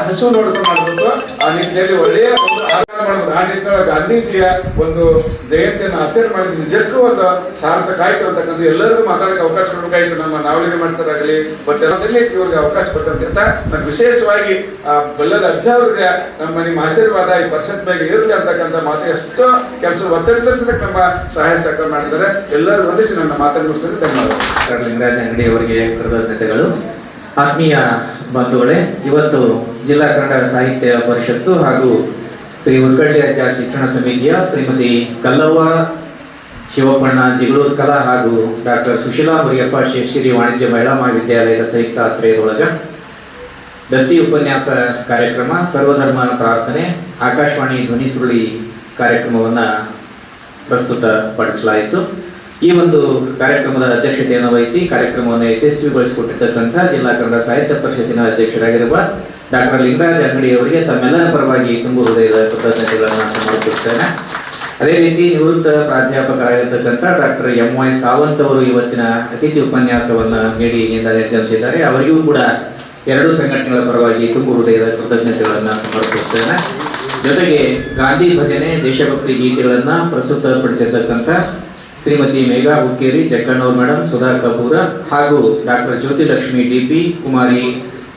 ಹಸು ನೋಡ್ಕೊಂಡು ಮಾಡ್ಬೇಕು. ಆ ನಿಟ್ಟಿನಲ್ಲಿ ಒಳ್ಳೆಯ ಒಂದು ಆಹಾರ ಮಾಡ್ಬೋದು. ಆ ನಿಟ್ಟಿನೊಳಗೆ ಗಾಂಧೀಜಿಯ ಒಂದು ಜಯಂತಿಯನ್ನು ಆಚರಣೆ ಮಾಡಿದ ನಿಜಕ್ಕೂ ಒಂದು ಸಾರ್ಥಕ ಆಯ್ತು ಅಂತಕ್ಕಂಥ ಎಲ್ಲರಿಗೂ ಮಾತಾಡಕ್ಕೆ ಅವಕಾಶ ಕೊಡಬೇಕಾಯ್ತು ನಮ್ಮ ನಾವಲ್ಲಿ ಮಾಡಿಸೋದಾಗಲಿ ಬಟ್ ಎಲ್ಲದಲ್ಲಿ ಇವ್ರಿಗೆ ಅವಕಾಶ ಕೊಟ್ಟಂತೆ ನಾನು ವಿಶೇಷವಾಗಿ, ಆ, ಬೆಲ್ಲದ ಅಜ್ಜ ಅವ್ರಿಗೆ ನಮ್ಮ ನಿಮ್ಮ ಆಶೀರ್ವಾದ, ಈ ಪರಿಷತ್ ಮೇಲೆ ಇರಲಿ ಅಂತಕ್ಕಂಥ ಮಾತು ಎಷ್ಟೋ ಕೆಲಸ ಒತ್ತಡ ತರಿಸೋದಕ್ಕೆ ನಮ್ಮ ಸಹಾಯ ಸಹಕಾರ ಮಾಡಿದ್ದಾರೆ. ಎಲ್ಲರೂ ವಂದಿಸಿ ನನ್ನ ಮಾತನ್ನು ಮುಗಿಸ್ತೇನೆ. ಧನ್ಯವಾದ ಲಿಂಗರಾಜ ಅಂಗಡಿ ಅವರಿಗೆ ಕೃತಜ್ಞತೆಗಳು ಆತ್ಮೀಯ ಬಂಧುಗಳೇ, ಇವತ್ತು ಜಿಲ್ಲಾ ಕನ್ನಡ ಸಾಹಿತ್ಯ ಪರಿಷತ್ತು ಹಾಗೂ ಶ್ರೀ ಉರ್ಕಳ್ಳಿಯಜ್ಜ ಶಿಕ್ಷಣ ಸಮಿತಿಯ ಶ್ರೀಮತಿ ಕಲ್ಲವ್ವ ಶಿವಪ್ಪಣ್ಣ ಜಿಗಳೂರು ಕಲಾ ಹಾಗೂ ಡಾಕ್ಟರ್ ಸುಶೀಲಾ ಮುರಿಯಪ್ಪ ಶೇಷಗಿರಿ ವಾಣಿಜ್ಯ ಮಹಿಳಾ ಮಹಾವಿದ್ಯಾಲಯದ ಸಂಯುಕ್ತ ಆಶ್ರಯದೊಳಗ ದತ್ತಿ ಉಪನ್ಯಾಸ ಕಾರ್ಯಕ್ರಮ, ಸರ್ವಧರ್ಮ ಪ್ರಾರ್ಥನೆ, ಆಕಾಶವಾಣಿ ಧ್ವನಿ ಸುರುಳಿ ಕಾರ್ಯಕ್ರಮವನ್ನು ಪ್ರಸ್ತುತಪಡಿಸಲಾಯಿತು. ಈ ಒಂದು ಕಾರ್ಯಕ್ರಮದ ಅಧ್ಯಕ್ಷತೆಯನ್ನು ವಹಿಸಿ ಕಾರ್ಯಕ್ರಮವನ್ನು ಯಶಸ್ವಿಗೊಳಿಸಿಕೊಟ್ಟಿರ್ತಕ್ಕಂಥ ಜಿಲ್ಲಾ ಕನ್ನಡ ಸಾಹಿತ್ಯ ಪರಿಷತ್ತಿನ ಅಧ್ಯಕ್ಷರಾಗಿರುವ ಡಾಕ್ಟರ್ ಲಿಂಗರಾಜ್ ಅಂಗಡಿ ಅವರಿಗೆ ತಮ್ಮೆಲ್ಲರ ಪರವಾಗಿ ತುಂಬು ಹೃದಯದ ಕೃತಜ್ಞತೆಗಳನ್ನು ಸಮರ್ಪಿಸುತ್ತೇನೆ. ಅದೇ ರೀತಿ ನಿವೃತ್ತ ಪ್ರಾಧ್ಯಾಪಕರಾಗಿರ್ತಕ್ಕಂಥ ಡಾಕ್ಟರ್ ಎಂ ವೈ ಸಾವಂತ್ ಅವರು ಇವತ್ತಿನ ಅತಿಥಿ ಉಪನ್ಯಾಸವನ್ನು ನೀಡಿ ಎಂದು ನಿರ್ಗಮಿಸಿದ್ದಾರೆ ಅವರಿಗೂ ಕೂಡ ಎರಡು ಸಂಘಟನೆಗಳ ಪರವಾಗಿ ತುಂಬು ಹೃದಯದ ಕೃತಜ್ಞತೆಗಳನ್ನು ಸಮರ್ಪಿಸುತ್ತೇನೆ. ಜೊತೆಗೆ ಗಾಂಧಿ ಭಜನೆ, ದೇಶಭಕ್ತಿ ಗೀತೆಗಳನ್ನು ಪ್ರಸ್ತುತಪಡಿಸಿರ್ತಕ್ಕಂಥ ಶ್ರೀಮತಿ ಮೇಘಾ ಹುಕ್ಕೇರಿ ಜಕ್ಕಣ್ಣವ್ರ ಮೇಡಮ್ ಸುಧಾ ಕಪೂರ ಹಾಗೂ doctor Jyotilakshmi D P, Kumari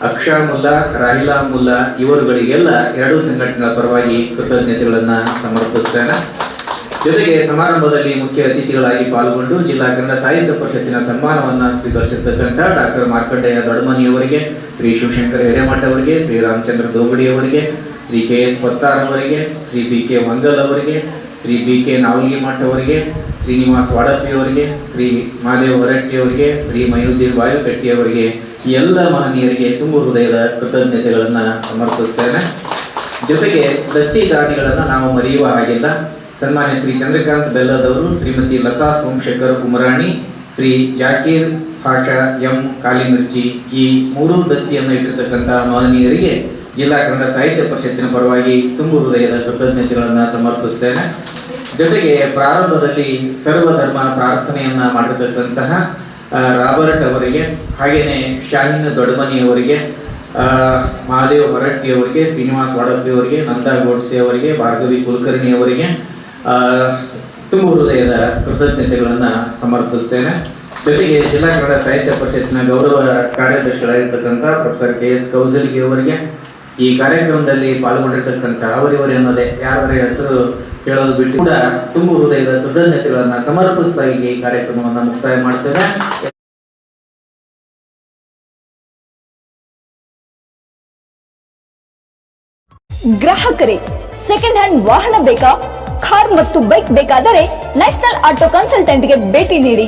Aksha Mulla, Rahila Mulla ಇವರುಗಳಿಗೆಲ್ಲ ಎರಡೂ ಸಂಘಟನೆಗಳ ಪರವಾಗಿ ಕೃತಜ್ಞತೆಗಳನ್ನು ಸಮರ್ಪಿಸ್ತೇನೆ. ಜೊತೆಗೆ ಸಮಾರಂಭದಲ್ಲಿ ಮುಖ್ಯ ಅತಿಥಿಗಳಾಗಿ ಪಾಲ್ಗೊಂಡು ಜಿಲ್ಲಾ ಕನ್ನಡ ಸಾಹಿತ್ಯ ಪರಿಷತ್ತಿನ ಸನ್ಮಾನವನ್ನು ಸ್ವೀಕರಿಸಿರ್ತಕ್ಕಂಥ ಡಾಕ್ಟರ್ ಮಾರ್ಕಂಡೇಯ ದೊಡಮನಿಯವರಿಗೆ ಶ್ರೀ ಶಿವಶಂಕರ್ ಹಿರೇಮಠ ಅವರಿಗೆ, ಶ್ರೀ ರಾಮಚಂದ್ರ ದೋಗುಡಿಯವರಿಗೆ ಶ್ರೀ ಕೆ ಎಸ್ ಪತ್ತಾರ್ ಅವರಿಗೆ ಶ್ರೀ ಬಿ ಕೆ ವಂಗಲ್ ಅವರಿಗೆ ಶ್ರೀ ಬಿ ಕೆ ಮಠ ಅವರಿಗೆ, ಶ್ರೀನಿವಾಸ್ ವಾಡಪ್ಪಿ ಅವರಿಗೆ, ಶ್ರೀ ಮಹಾದೇವ್ ಹೊರಟ್ಟಿ ಅವರಿಗೆ, ಶ್ರೀ ಮಯೂದ್ದೀನ್ ಬಾಯುಕಟ್ಟಿಯವರಿಗೆ ಎಲ್ಲ ಮಹನೀಯರಿಗೆ ತುಂಬು ಹೃದಯದ ಕೃತಜ್ಞತೆಗಳನ್ನು ಸಮರ್ಪಿಸ್ತೇನೆ. ಜೊತೆಗೆ ದತ್ತಿ ದಾನಿಗಳನ್ನು ನಾವು ಮರೆಯುವ ಹಾಗಿಲ್ಲ. ಸನ್ಮಾನ್ಯ ಶ್ರೀ ಚಂದ್ರಕಾಂತ್ ಬೆಲ್ಲದವರು, ಶ್ರೀಮತಿ ಲತಾ ಸೋಮಶೇಖರ್ ಕುಮರಾಣಿ, ಶ್ರೀ ಜಾಕೀರ್ ಪಾಷಾ ಎಂ ಕಾಲಿಮಿರ್ಚಿ ಈ ಮೂರೂ ದತ್ತಿಯನ್ನು ಇಟ್ಟಿರ್ತಕ್ಕಂಥ ಮಹನೀಯರಿಗೆ ಜಿಲ್ಲಾ ಕನ್ನಡ ಸಾಹಿತ್ಯ ಪರಿಷತ್ತಿನ ಪರವಾಗಿ ತುಂಬು ಹೃದಯದ ಕೃತಜ್ಞತೆಗಳನ್ನು ಸಮರ್ಪಿಸ್ತೇನೆ. ಜೊತೆಗೆ ಪ್ರಾರಂಭದಲ್ಲಿ ಸರ್ವಧರ್ಮ ಪ್ರಾರ್ಥನೆಯನ್ನ ಮಾಡಿರ್ತಕ್ಕಂತಹ ರಾಬರ್ಟ್ ಅವರಿಗೆ ದೊಡ್ಮನಿ ಅವರಿಗೆ ಮಹಾದೇವ ಮಹಾದೇವ್ ಹೊರಟ್ಟಿ ಅವರಿಗೆ ಶ್ರೀನಿವಾಸ್ ಅವರಿಗೆ ನಂದಾ ಗೋಡ್ಸೆ ಅವರಿಗೆ ಭಾರ್ಗವಿ ಕುಲಕರ್ಣಿ ಅವರಿಗೆ ಆ, ತುಂಬು ಹೃದಯದ ಕೃತಜ್ಞತೆಗಳನ್ನು ಸಮರ್ಪಿಸ್ತೇನೆ. ಜೊತೆಗೆ ಜಿಲ್ಲಾ ಕನ್ನಡ ಸಾಹಿತ್ಯ ಪರಿಷತ್ತಿನ ಗೌರವ ಕಾರ್ಯದರ್ಶಿಗಳಾಗಿರ್ತಕ್ಕಂಥ ಪ್ರೊಫೆಸರ್ ಕೆ ಎಸ್ ಕೌಜಲ್ಗಿ ಅವರಿಗೆ ಈ ಕಾರ್ಯಕ್ರಮದಲ್ಲಿ ಪಾಲ್ಗೊಂಡಿರ್ತಕ್ಕಂಥ ಅವರಿವರು ಅನ್ನೋದೇ ಯಾರ ಹೆಸರು ಹೇಳೋದು ಬಿಟ್ಟು ಕೂಡ ತುಂಬು ಹೃದಯದ ಕೃತಜ್ಞತೆಗಳನ್ನ ಸಮರ್ಪಿಸ್ತಾ ಈ ಕಾರ್ಯಕ್ರಮವನ್ನು ಮುಕ್ತಾಯ ಮಾಡ್ತೇನೆ. ಗ್ರಾಹಕರೇ ಸೆಕೆಂಡ್ ಹ್ಯಾಂಡ್ ವಾಹನ ಬೇಕಾ? ಕಾರ್ ಮತ್ತು ಬೈಕ್ ಬೇಕಾದರೆ ನ್ಯಾಷನಲ್ ಆಟೋ ಕನ್ಸಲ್ಟೆಂಟ್ಗೆ ಭೇಟಿ ನೀಡಿ.